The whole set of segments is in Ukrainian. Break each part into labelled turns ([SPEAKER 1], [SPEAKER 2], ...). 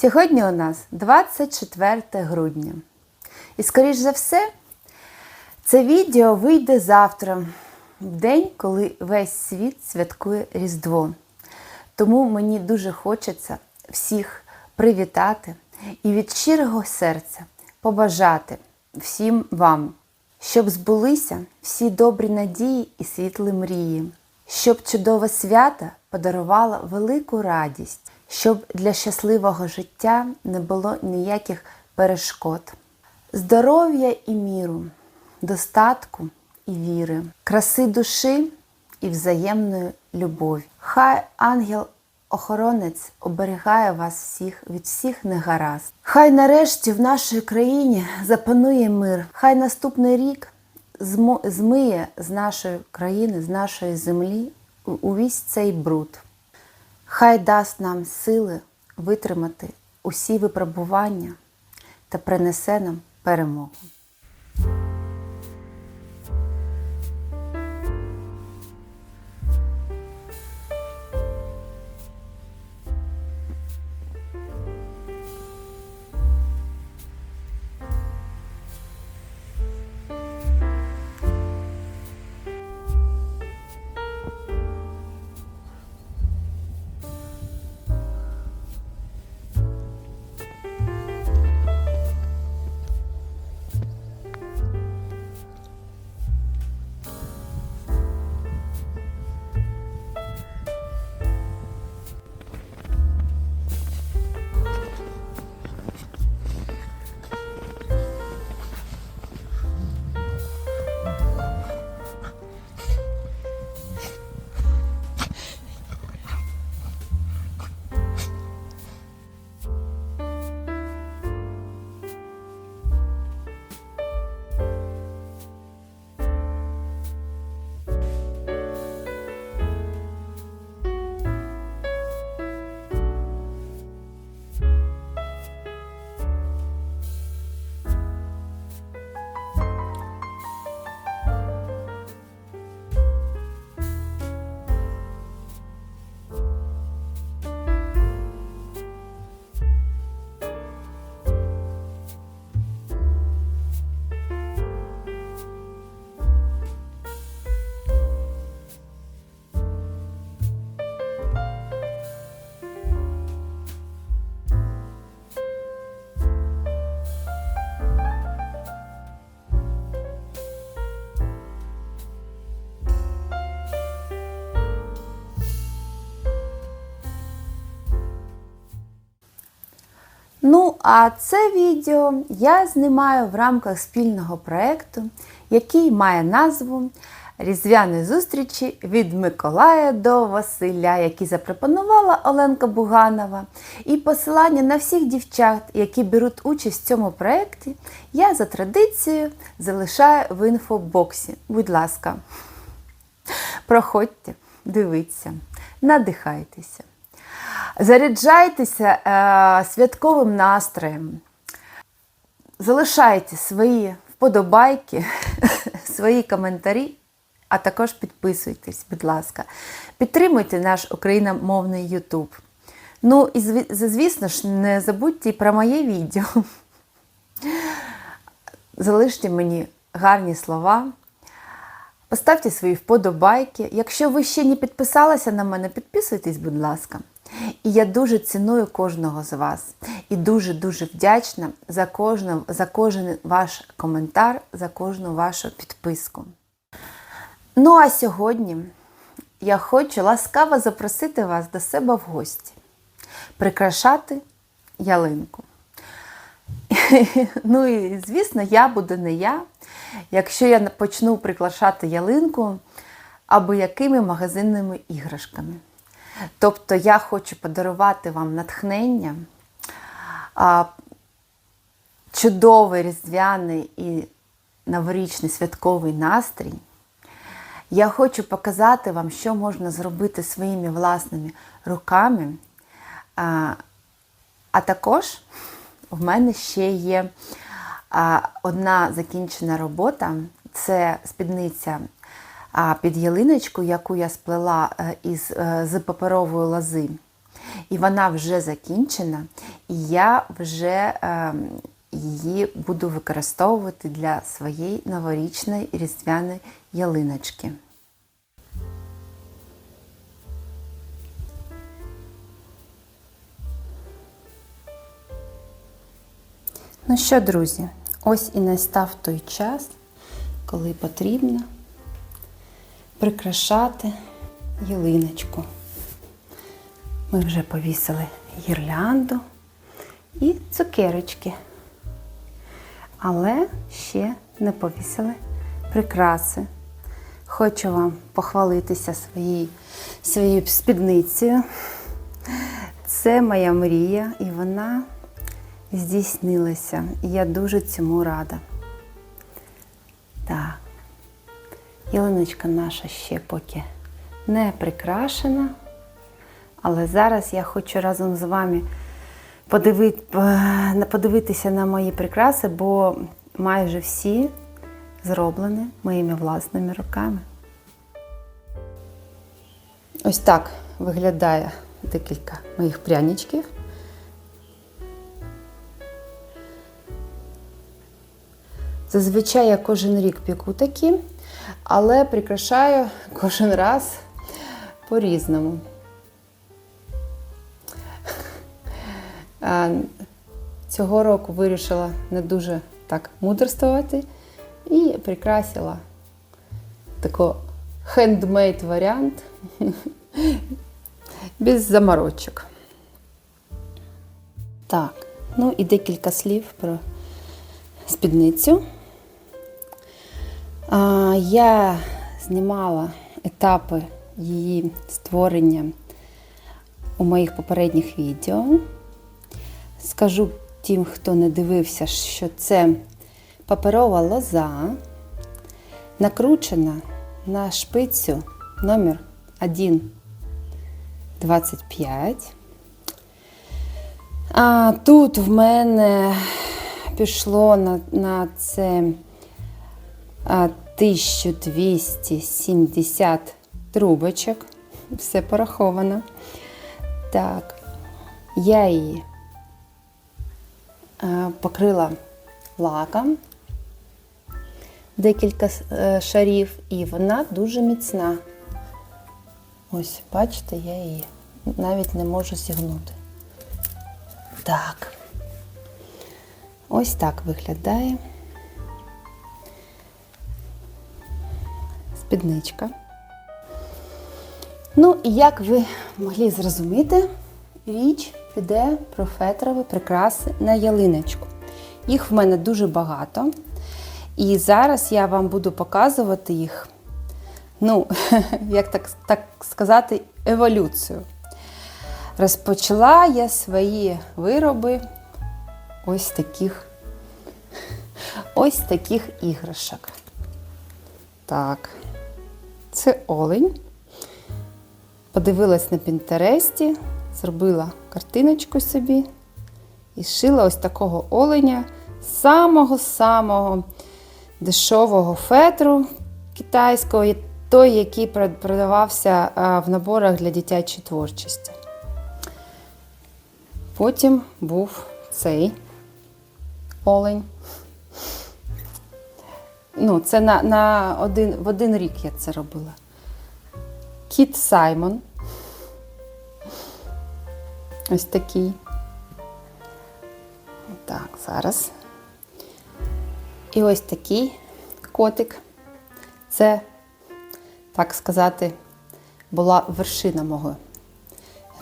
[SPEAKER 1] Сьогодні у нас 24 грудня. І, скоріш за все, це відео вийде завтра, в день, коли весь світ святкує Різдво. Тому мені дуже хочеться всіх привітати і від щирого серця побажати всім вам, щоб збулися всі добрі надії і світлі мрії, щоб чудове свято подарувало велику радість, щоб для щасливого життя не було ніяких перешкод. Здоров'я і міру, достатку і віри, краси душі і взаємної любові. Хай ангел-охоронець оберігає вас всіх від всіх негаразд. Хай нарешті в нашій країні запанує мир. Хай наступний рік змиє з нашої країни, з нашої землі увесь цей бруд. Хай дасть нам сили витримати усі випробування та принесе нам перемогу. А це відео я знімаю в рамках спільного проєкту, який має назву Різдвяні зустрічі від Миколая до Василя, які запропонувала Оленка Буганова. І посилання на всіх дівчат, які беруть участь в цьому проєкті, я за традицією залишаю в інфобоксі. Будь ласка, проходьте, дивіться, надихайтеся. Заряджайтеся е, святковим настроєм. Залишайте свої вподобайки, свої коментарі, а також підписуйтесь, будь ласка. Підтримуйте наш україномовний YouTube. Ну і звісно ж, не забудьте про моє відео. Залиште мені гарні слова. Поставте свої вподобайки. Якщо ви ще не підписалися на мене, підписуйтесь, будь ласка. І я дуже ціную кожного з вас. І дуже-дуже вдячна за, кожну, за кожен ваш коментар, за кожну вашу підписку. Ну а сьогодні я хочу ласкаво запросити вас до себе в гості, прикрашати ялинку. ну і звісно, я буду не я, якщо я почну прикрашати ялинку або якими магазинними іграшками. Тобто я хочу подарувати вам натхнення, чудовий різдвяний і новорічний святковий настрій. Я хочу показати вам, що можна зробити своїми власними руками. А, також в мене ще є одна закінчена робота це спідниця а, під ялиночку, яку я сплела е, із, е, з паперової лози. І вона вже закінчена, і я вже е, її буду використовувати для своєї новорічної різдвяної ялиночки. Ну що, друзі, ось і настав той час, коли потрібно прикрашати ялиночку. Ми вже повісили гірлянду і цукерочки. Але ще не повісили прикраси. Хочу вам похвалитися своєю, своєю спідницею. Це моя мрія, і вона здійснилася. І я дуже цьому рада. Так, ялиночка наша ще поки не прикрашена. Але зараз я хочу разом з вами подивити, подивитися на мої прикраси, бо майже всі зроблені моїми власними руками. Ось так виглядає декілька моїх пряничків. Зазвичай я кожен рік піку такі, але прикрашаю кожен раз по-різному. Цього року вирішила не дуже так мудрствувати і прикрасила такий хендмейд варіант без заморочок. Так, ну і декілька слів про спідницю. Я знімала етапи її створення у моїх попередніх відео. Скажу тим, хто не дивився, що це паперова лоза, накручена на шпицю номер 1,25. А тут в мене пішло на, на це 1270 трубочок. Все пораховано. Так, я її покрила лаком декілька е, шарів, і вона дуже міцна. Ось, бачите, я її навіть не можу зігнути. Так. Ось так виглядає спідничка. Ну, і як ви могли зрозуміти, річ піде про фетрові прикраси на ялиночку. Їх в мене дуже багато. І зараз я вам буду показувати їх, ну, як так, так сказати, еволюцію. Розпочала я свої вироби ось таких ось таких іграшок. Так, це олень. Подивилась на Пінтересті, зробила картиночку собі і шила ось такого оленя самого-самого дешевого фетру китайського, той, який продавався в наборах для дитячої творчості. Потім був цей олень. Ну, це на, на один, в один рік я це робила. Кіт Саймон. Ось такий. Так, зараз. І ось такий котик. Це, так сказати, була вершина мого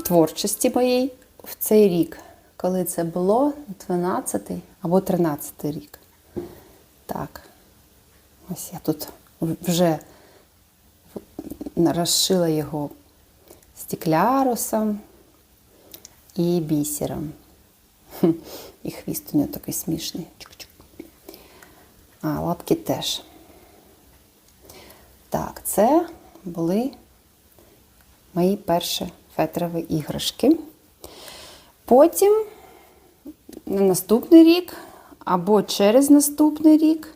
[SPEAKER 1] творчості моєї в цей рік. коли це було, 12 або 13 рік. Так. Ось я тут вже розшила його стеклярусом і бісером. І хвіст у нього такий смішний. Чук-чук. А, лапки теж. Так, це були мої перші фетрові іграшки. Потім на наступний рік або через наступний рік,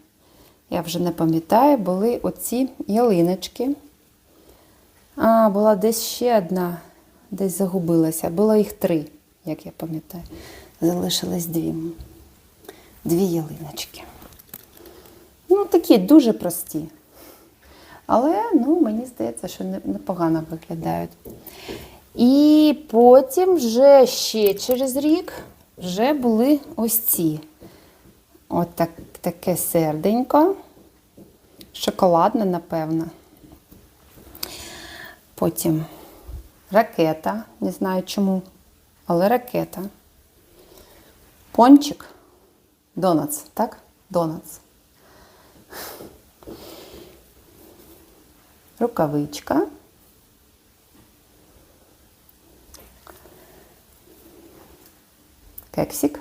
[SPEAKER 1] я вже не пам'ятаю, були оці ялиночки. А, була десь ще одна, десь загубилася. Було їх три, як я пам'ятаю. Залишилось дві. Дві ялиночки. Ну, такі дуже прості. Але ну, мені здається, що непогано виглядають. І потім вже ще через рік вже були ось ці. От так, таке серденько. Шоколадне, напевно. Потім ракета, не знаю чому, але ракета. Пончик. Донатс, так? Донатс. Рукавичка. Кексик.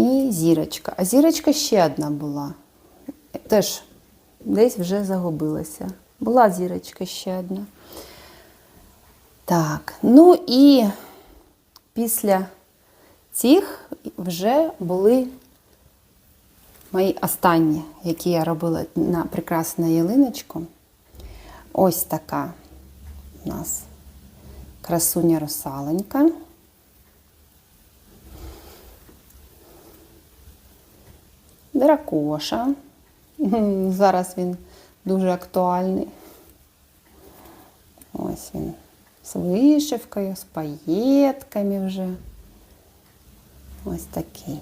[SPEAKER 1] І зірочка. А зірочка ще одна була. Теж десь вже загубилася. Була зірочка ще одна. Так, ну і після цих вже були мої останні, які я робила на прекрасну ялиночку. Ось така у нас красуня Дракоша. Зараз він дуже актуальний. Ось він з вишивкою, з паєтками вже. Ось такий.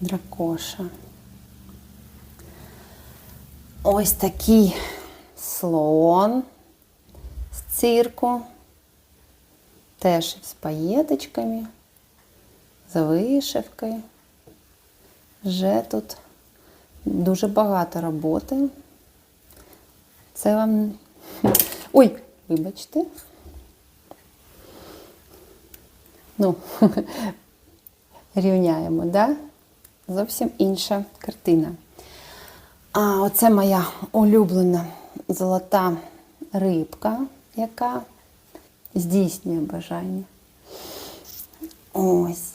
[SPEAKER 1] Дракоша. Ось такий слон з цирку. Теж з паєточками, з вишивкою. Вже тут дуже багато роботи. Це вам. Ой, вибачте. Ну, рівняємо, да? Зовсім інша картина. А оце моя улюблена золота рибка, яка здійснює бажання. Ось.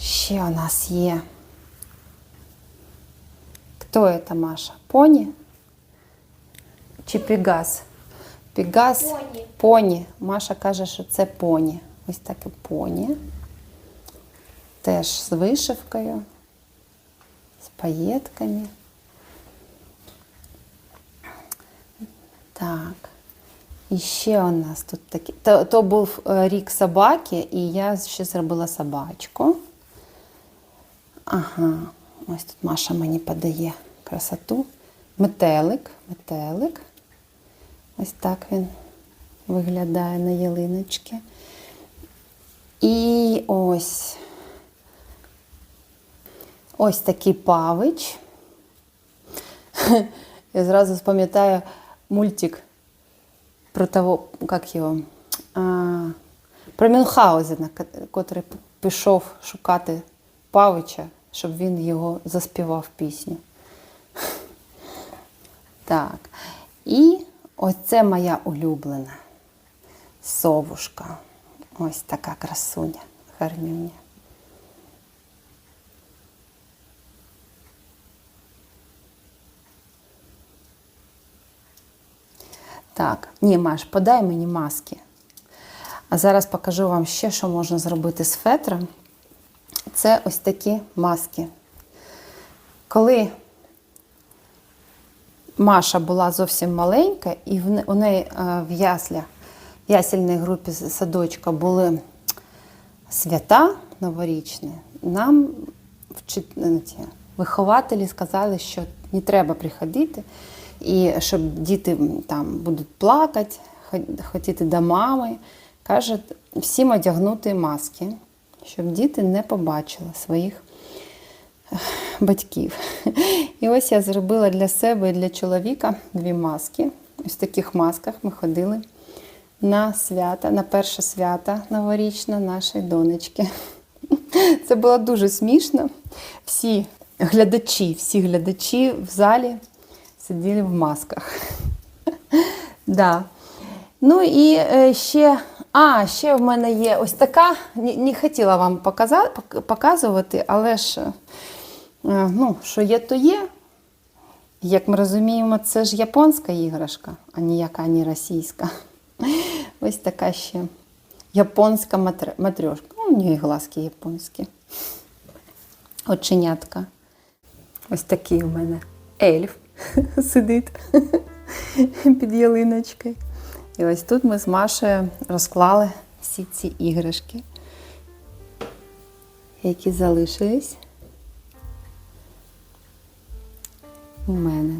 [SPEAKER 1] Ще у нас є. Хто це, Маша? Поні? Чи Пегас? Пегас
[SPEAKER 2] Поні.
[SPEAKER 1] поні. Маша каже, що це поні. Ось таке поні. Теж з вишивкою, з паєтками. Так. І ще у нас тут такі. То, то був е, рік собаки, і я ще зробила собачку. Ага, ось тут Маша мені подає красоту. Метелик, метелик. Ось так він виглядає на ялиночці. І ось ось такий павич. Я зразу пам'ятаю мультик про того, як його, а, про Мюнхгаузена, котрий пішов шукати павича, щоб він його заспівав пісню. Так. І оце моя улюблена совушка. Ось така красуня, гарнюня. Так, ні, Маш, подай мені маски. А зараз покажу вам ще, що можна зробити з фетром. Це ось такі маски. Коли Маша була зовсім маленька, і у неї е, в яслях, в ясельній групі садочка були свята новорічні, нам вчи- е, вихователі сказали, що не треба приходити, І щоб діти там будуть плакати, хотіти до мами, каже всім одягнути маски, щоб діти не побачили своїх батьків. І ось я зробила для себе і для чоловіка дві маски. Ось в таких масках ми ходили на свята, на перше свято новорічне нашої донечки. Це було дуже смішно. Всі глядачі, всі глядачі в залі сиділи в масках. Да. Ну і е, ще, а, ще в мене є ось така, не, хотіла вам показа- пок- показувати, але ж, е, ну, що є, то є. Як ми розуміємо, це ж японська іграшка, а ніяка не російська. Ось така ще японська матр- матрьошка. Ну, у неї глазки японські. Оченятка. Ось такий у мене ельф сидить під ялиночкою. І ось тут ми з Машею розклали всі ці іграшки, які залишились у мене.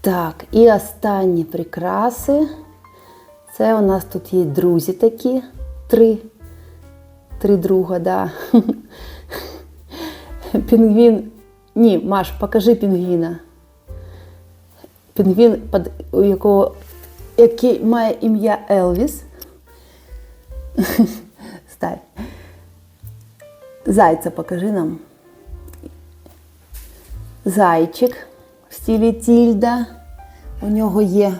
[SPEAKER 1] Так, і останні прикраси. Це у нас тут є друзі такі. Три. Три друга, да. Пінгвін. Ні, Маш, покажи пінгвіна. Пінгвін, у якого який має ім'я Елвіс. Стай. Зайця покажи нам. Зайчик в стилі Тільда. У нього є.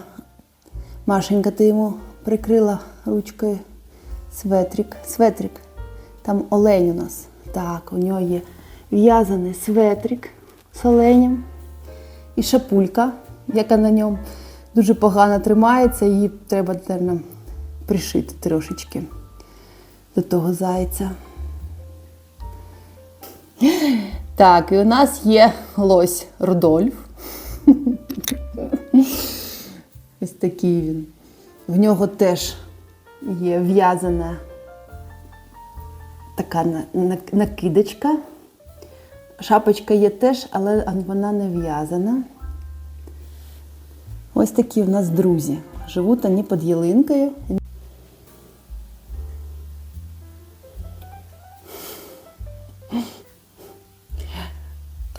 [SPEAKER 1] Машенька, ти йому прикрила ручкою светрик. Светрик. Там олень у нас. Так, у нього є в'язаний светрик з оленем і шапулька, яка на ньому дуже погано тримається. Її треба, мабуть, пришити трошечки до того зайця. Так, і у нас є лось Рудольф. Ось такий він. В нього теж є в'язана така на- на- накидочка. Шапочка є теж, але вона не в'язана. Ось такі в нас друзі. Живуть вони під ялинкою.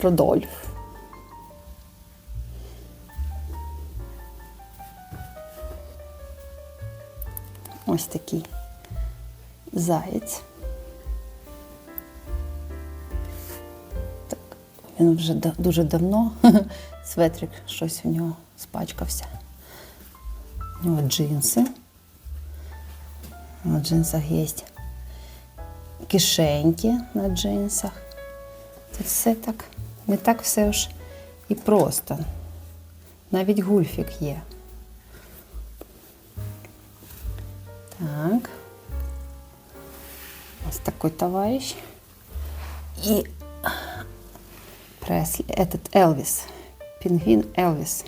[SPEAKER 1] Рудольф. Ось такий заєць. Так, він вже дуже давно. Светрик щось у нього спачкався. У нього джинси. На джинсах є кишеньки на джинсах. Це все так, не так все ж і просто. Навіть гульфік є. Так. Ось такой товарищ. И Пресли, этот Элвис. Пингвин Элвис.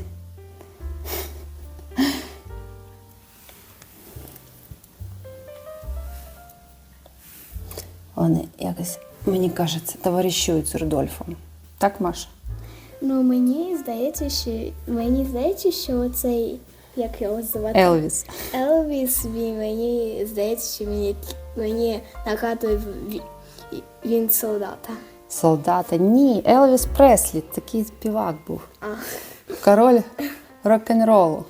[SPEAKER 1] Вони якось, мені кажеться, товаришують з Рудольфом. Так, Маша?
[SPEAKER 2] Ну, мені здається, що мені здається, що цей, як його звати?
[SPEAKER 1] Елвіс.
[SPEAKER 2] Елвіс, він мені здається, що мені, мені нагадує він солдата.
[SPEAKER 1] Солдата. Ні, Елвіс Преслі, такий співак був.
[SPEAKER 2] А,
[SPEAKER 1] Король рок-н-ролу.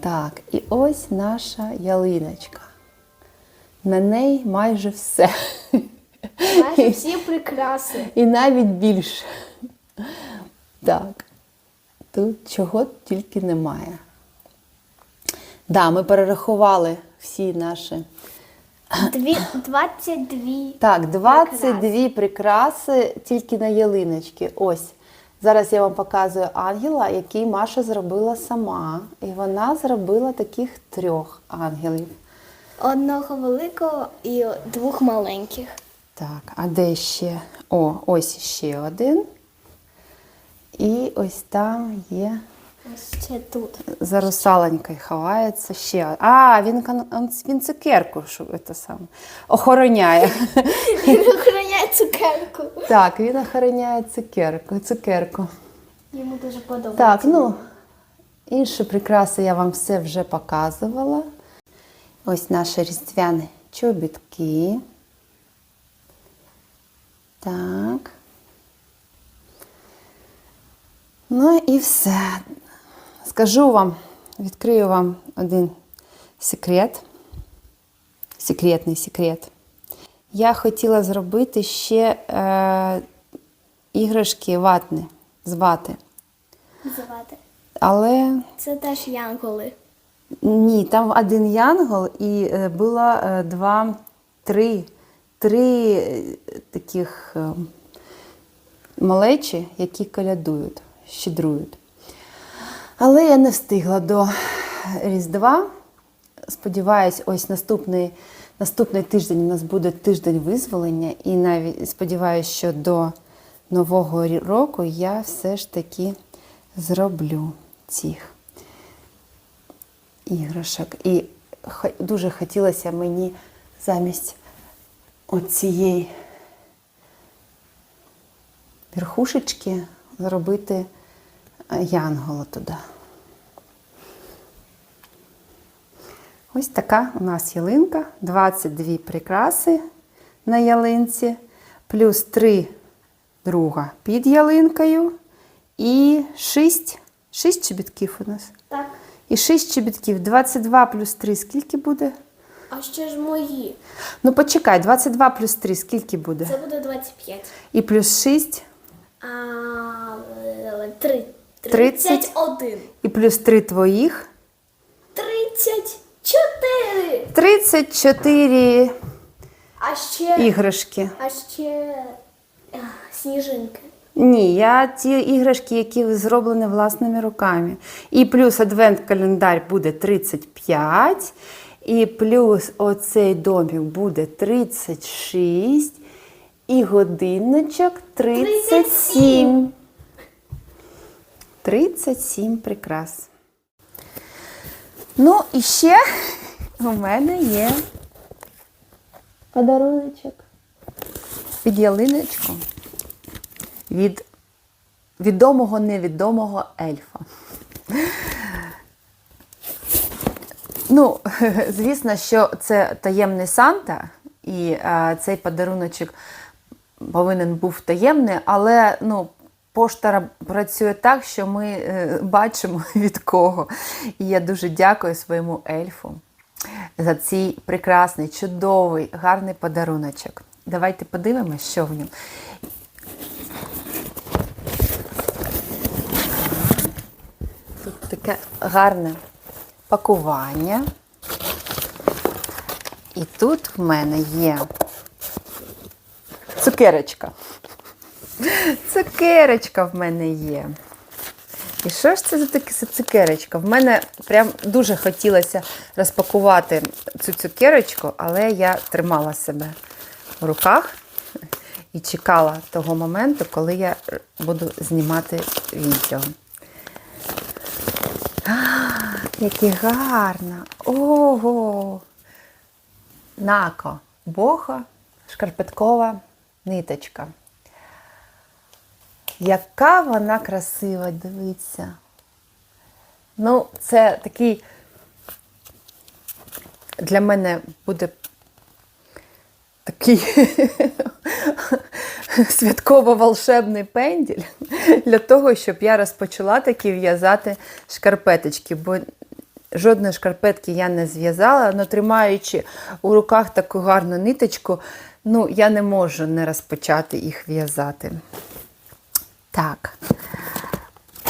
[SPEAKER 1] Так, і ось наша ялиночка. На неї майже все.
[SPEAKER 2] Майже всі прикраси.
[SPEAKER 1] І навіть більше. Так. Тут чого тільки немає. Да, ми перерахували всі наші.
[SPEAKER 2] Дві, 22.
[SPEAKER 1] Так, 22 прикраси тільки на ялиночки. Ось. Зараз я вам показую ангела, який Маша зробила сама. І вона зробила таких трьох ангелів.
[SPEAKER 2] Одного великого і двох маленьких.
[SPEAKER 1] Так, а де ще? О, ось ще один. І ось там є
[SPEAKER 2] Ось ще тут.
[SPEAKER 1] за русалонькою ховається ще. А, він, він цукерку що, це саме, охороняє.
[SPEAKER 2] Він охороняє цукерку.
[SPEAKER 1] Так, він охороняє цукерку. цукерку.
[SPEAKER 2] Йому дуже подобається.
[SPEAKER 1] Так, ну, інші прикраси я вам все вже показувала. Ось наші різдвяні чобітки. Так. Ну і все. Скажу вам, відкрию вам один секрет. Секретний секрет. Я хотіла зробити ще е, іграшки ватні з вати.
[SPEAKER 2] Звати.
[SPEAKER 1] Але
[SPEAKER 2] Це теж янголи.
[SPEAKER 1] ні, там один янгол і е, було е, два, три, три е, таких е, малечі, які колядують, щедрують. Але я не встигла до Різдва. Сподіваюсь, ось наступний, наступний тиждень у нас буде тиждень визволення, і навіть сподіваюся, що до Нового року я все ж таки зроблю цих іграшок. І дуже хотілося мені замість оцієї верхушечки зробити янгола туди. Ось така у нас ялинка, 22 прикраси на ялинці, плюс 3 друга під ялинкою і 6, 6 чобітків у нас.
[SPEAKER 2] Так.
[SPEAKER 1] І 6 чобітків. 22 плюс 3 скільки буде?
[SPEAKER 2] А ще ж мої.
[SPEAKER 1] Ну почекай, 22 плюс 3 скільки буде?
[SPEAKER 2] Це буде 25.
[SPEAKER 1] І плюс 6,
[SPEAKER 2] А, е,
[SPEAKER 1] 30.
[SPEAKER 2] 31.
[SPEAKER 1] і плюс 3 твоїх.
[SPEAKER 2] 34.
[SPEAKER 1] 34
[SPEAKER 2] А ще,
[SPEAKER 1] іграшки.
[SPEAKER 2] а ще сніжинки.
[SPEAKER 1] Ні, я ті іграшки, які зроблені власними руками. І плюс адвент-календар буде 35, і плюс оцей домик буде 36, і годинничок 37. 37 прикрас. Ну, і ще у мене є подаруночок під ялиночку від відомого невідомого ельфа. Ну, звісно, що це таємний Санта, і е, цей подаруночок повинен був таємний, але ну, пошта працює так, що ми е, бачимо від кого. І я дуже дякую своєму ельфу за цей прекрасний, чудовий, гарний подаруночок. Давайте подивимося, що в ньому. Тут таке гарне пакування. І тут в мене є цукерочка. Цукерочка в мене є. І що ж це за таке цукерочка? В мене прям дуже хотілося розпакувати цю цукерочку, але я тримала себе в руках і чекала того моменту, коли я буду знімати відео. Яке гарно! Ого! Нако, бохо, шкарпеткова ниточка. Яка вона красива, дивіться. Ну, це такий для мене буде такий святково-волшебний пенділь для того, щоб я розпочала такі в'язати шкарпеточки. Бо жодної шкарпетки я не зв'язала, але тримаючи у руках таку гарну ниточку, ну, я не можу не розпочати їх в'язати. Так.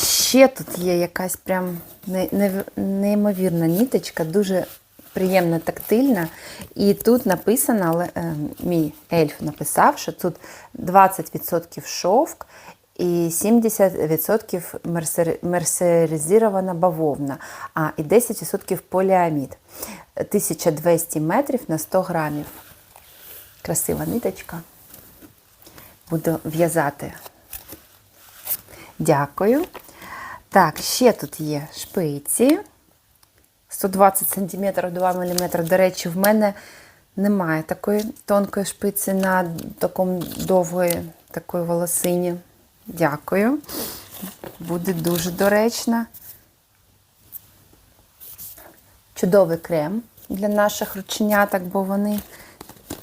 [SPEAKER 1] Ще тут є якась прям не- не- неймовірна ніточка, дуже приємна, тактильна. І тут написано, але е, мій ельф написав, що тут 20% шовк і 70% мерсер- мерсеризована бавовна, а і 10% поліамід. 1200 метрів на 100 грамів. Красива ниточка. Буду в'язати Дякую. Так, ще тут є шпиці. 120 см 2 мм. До речі, в мене немає такої тонкої шпиці на такому довгої такої волосині. Дякую. Буде дуже доречно. Чудовий крем для наших рученяток, бо вони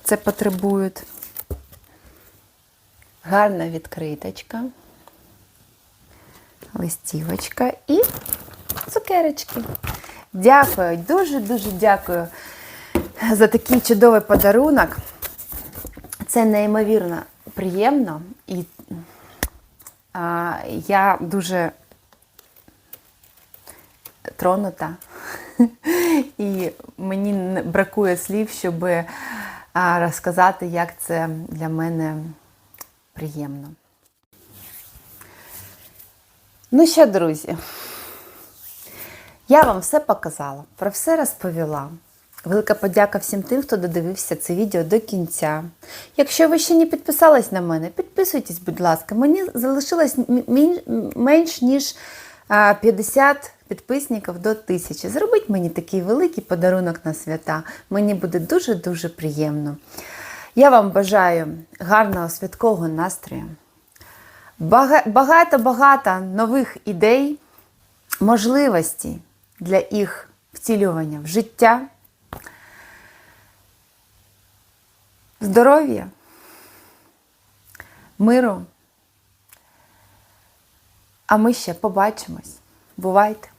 [SPEAKER 1] це потребують. Гарна відкриточка листівочка і цукерочки. Дякую, дуже-дуже дякую за такий чудовий подарунок. Це неймовірно приємно і а, я дуже тронута. І мені бракує слів, щоб розказати, як це для мене приємно. Ну що, друзі, я вам все показала, про все розповіла. Велика подяка всім тим, хто додивився це відео до кінця. Якщо ви ще не підписались на мене, підписуйтесь, будь ласка. Мені залишилось менш ніж 50 підписників до 1000. Зробіть мені такий великий подарунок на свята. Мені буде дуже-дуже приємно. Я вам бажаю гарного святкового настрою. Бага- Багато-багато нових ідей, можливостей для їх втілювання в життя, здоров'я, миру. А ми ще побачимось. Бувайте!